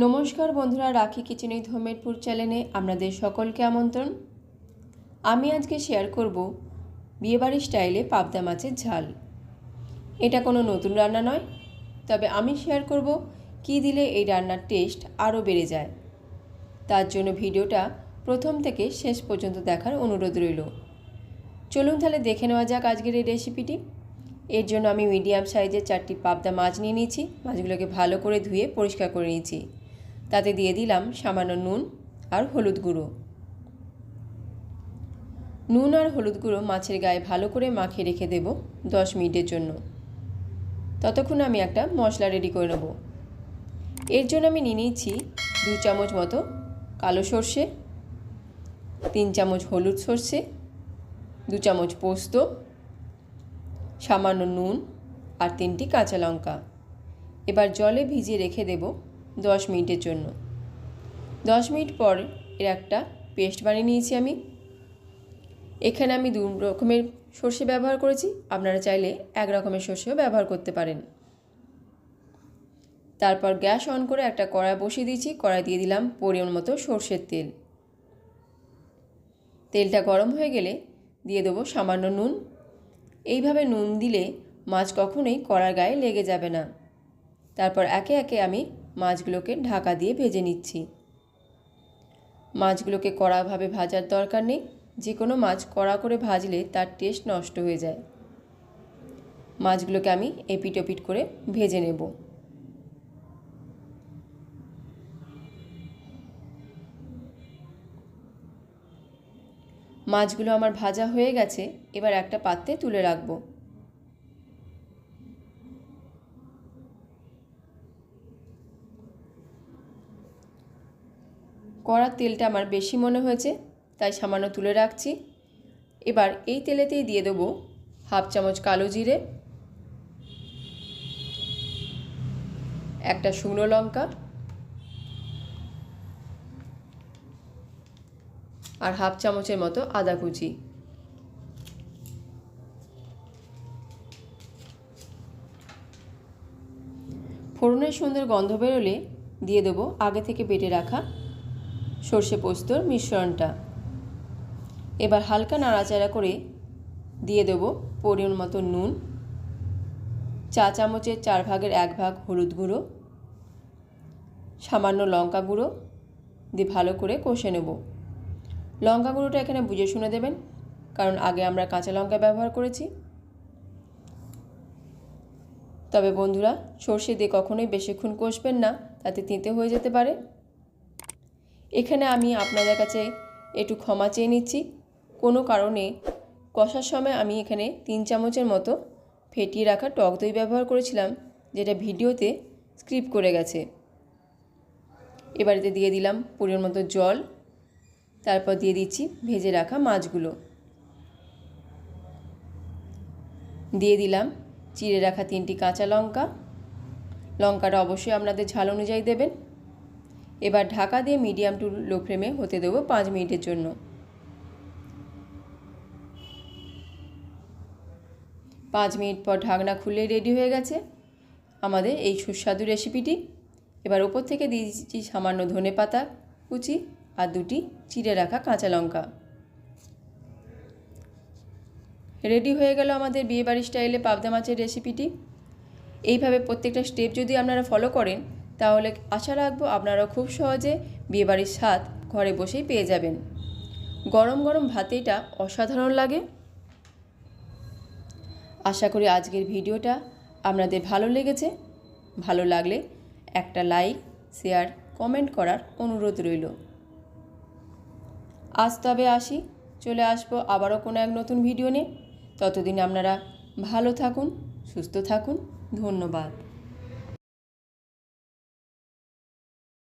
নমস্কার বন্ধুরা, রাখি কিচেন উইথ হোমেরপুর চ্যানেলে আপনাদের সকলকে আমন্ত্রণ। আমি আজকে শেয়ার করব বিয়েবাড়ির স্টাইলে পাবদা মাছের ঝাল। এটা কোনো নতুন রান্না নয়, তবে আমি শেয়ার করব কী দিলে এই রান্নার টেস্ট আরও বেড়ে যায়। তার জন্য ভিডিওটা প্রথম থেকে শেষ পর্যন্ত দেখার অনুরোধ রইল। চলুন তাহলে দেখে নেওয়া যাক আজকের এই রেসিপিটি এর জন্য আমি মিডিয়াম সাইজের চারটি পাবদা মাছ নিয়ে নিয়েছি। মাছগুলোকে ভালো করে ধুয়ে পরিষ্কার করে নিয়েছি। তাতে দিয়ে দিলাম সামান্য নুন আর হলুদ গুঁড়ো। নুন আর হলুদ গুঁড়ো মাছের গায়ে ভালো করে মাখিয়ে রেখে দেব দশ মিনিটের জন্য। ততক্ষণ আমি একটা মশলা রেডি করে নেব। এর জন্য আমি নিয়ে নিয়েছি দু চামচ মতো কালো সর্ষে, তিন চামচ হলুদ সর্ষে, দু চামচ পোস্ত, সামান্য নুন আর তিনটি কাঁচা লঙ্কা। এবার জলে ভিজিয়ে রেখে দেব দশ মিনিটের জন্য। দশ মিনিট পর এর একটা পেস্ট বানিয়ে নিয়েছি আমি। এখানে আমি দু রকমের সর্ষে ব্যবহার করেছি। আপনারা চাইলে এক রকমের সর্ষেও ব্যবহার করতে পারেন। তারপর গ্যাস অন করে একটা কড়াই বসিয়ে দিয়েছি। কড়াই দিয়ে দিলাম পরিমাণ মতো সর্ষের তেল। তেলটা গরম হয়ে গেলে দিয়ে দেবো সামান্য নুন। এইভাবে নুন দিলে মাছ কখনোই কড়ার গায়ে লেগে যাবে না। তারপর একে একে আমি মাছগুলোকে ঢাকা দিয়ে ভেজে নিচ্ছি। মাছগুলোকে কড়াভাবে ভাজার দরকার নেই। যে কোনো মাছ কড়া করে ভাজলে তার টেস্ট নষ্ট হয়ে যায়। মাছগুলোকে আমি এপিট ওপিট করে ভেজে নেব। মাছগুলো আমার ভাজা হয়ে গেছে, এবার একটা পাত্রে তুলে রাখব। কড়ার তেলটা আমার বেশি মনে হয়েছে, তাই সামান্য তুলে রাখছি। এবার এই তেলেতেই দিয়ে দেবো হাফ চামচ কালো জিরে, একটা শুকনো লঙ্কা আর হাফ চামচের মতো আদা কুচি। ফোড়নের সুন্দর গন্ধ বেরোলে দিয়ে দেবো আগে থেকে বেটে রাখা সর্ষে পোস্তর মিশ্রণটা। এবার হালকা নাড়াচাড়া করে দিয়ে দেবো পরিমাণ মতো নুন। চা চামচের চার ভাগের এক ভাগ হলুদ গুঁড়ো। সামান্য লঙ্কা গুঁড়ো দিয়ে ভালো করে কষে নেব। লঙ্কা গুঁড়োটা এখানে বুঝে শুনে দেবেন, কারণ আগে আমরা কাঁচা লঙ্কা ব্যবহার করেছি। তবে বন্ধুরা, সর্ষে দিয়ে কখনোই বেশিক্ষণ কষবেন না, তাতে তিঁতে হয়ে যেতে পারে। এখানে আমি আপনাদের কাছে একটু ক্ষমা চেয়ে নিচ্ছি। কোনো কারণে কষার সময় আমি এখানে তিন চামচের মতো ফেটিয়ে রাখা টক দই ব্যবহার করেছিলাম, যেটা ভিডিওতে স্ক্রিপ করে গেছে। এবারেতে দিয়ে দিলাম পরিমাণ মতো জল, তারপর দিয়ে দিচ্ছি ভেজে রাখা মাছগুলো। দিয়ে দিলাম চিড়ে রাখা তিনটি কাঁচা লঙ্কা। লঙ্কাটা অবশ্যই আপনাদের ঝাল অনুযায়ী দেবেন। এবার ঢাকা দিয়ে মিডিয়াম টু লো ফ্লেমে হতে দেবো পাঁচ মিনিটের জন্য। পাঁচ মিনিট পর ঢাকনা খুলে রেডি হয়ে গেছে। আমাদের এই সুস্বাদু রেসিপিটি এবার ওপর থেকে দিয়েছি সামান্য ধনে পাতা, কুচি আর দুটি চিড়ে রাখা কাঁচা লঙ্কা। রেডি হয়ে গেল আমাদের বিয়েবাড়ির স্টাইলে পাবদা মাছের রেসিপিটি এইভাবে প্রত্যেকটা স্টেপ যদি আপনারা ফলো করেন তাহলে আশা রাখব আপনারা খুব সহজে বিয়েবাড়ির স্বাদ ঘরে বসেই পেয়ে যাবেন। গরম গরম ভাতে এটা অসাধারণ লাগে। আশা করি আজকের ভিডিওটা আপনাদের ভালো লেগেছে। ভালো লাগলে একটা লাইক, শেয়ার, কমেন্ট করার অনুরোধ রইল। আজ তবে আসি, চলে আসব আবারও কোনো এক নতুন ভিডিও নিয়ে। ততদিন আপনারা ভালো থাকুন, সুস্থ থাকুন, ধন্যবাদ।